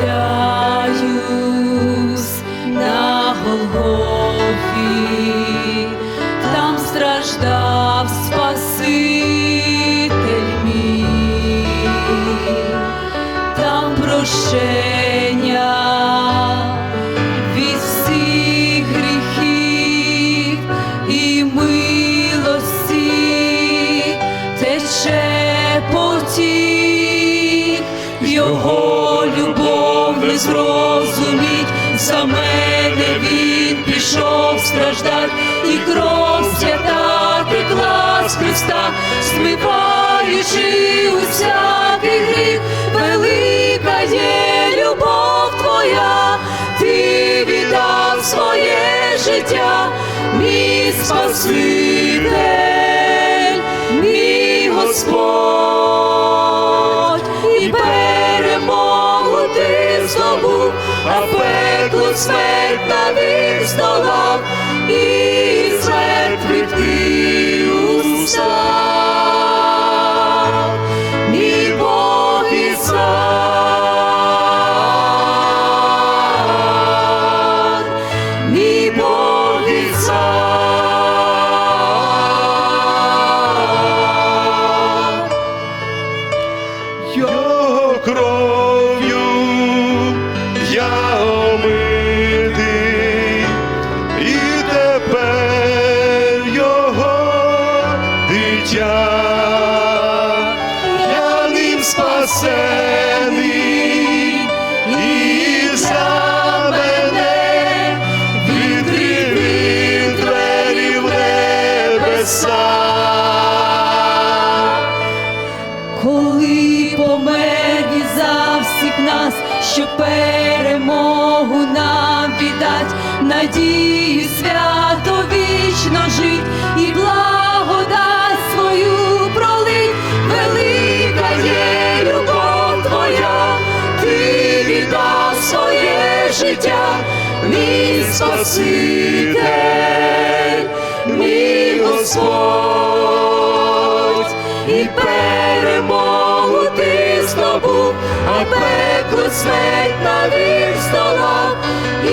схиляюсь на Голгофі, там страждав Спаситель мій, там прощення тече потік, його зрозуміть, за мене він пішов страждать, і кров свята текла з Христа, змиваючи усякий гріх, велика є любов твоя, ти віддав своє життя, мій Спаситель, мій Господь, а пекло смерть навік здолав, і з дитя, я ним спасений, і за мене відкрив двері в небеса. Коли помер за всіх нас, щоб перемогу нам віддать, надію свято Спаситель, мій Господь і перемогу ти здобув, а пекло смерть навік здолав, і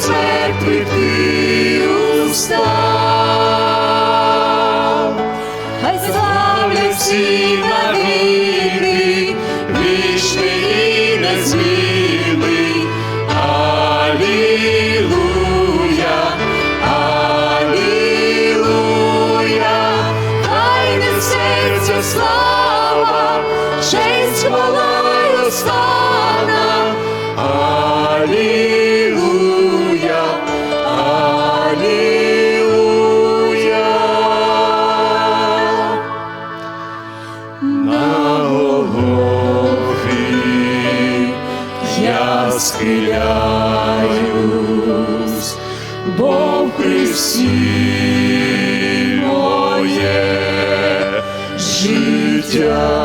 з мертвих ти устав. Хай славлять всі навіки, схиляюсь, бо в Христі моє життя.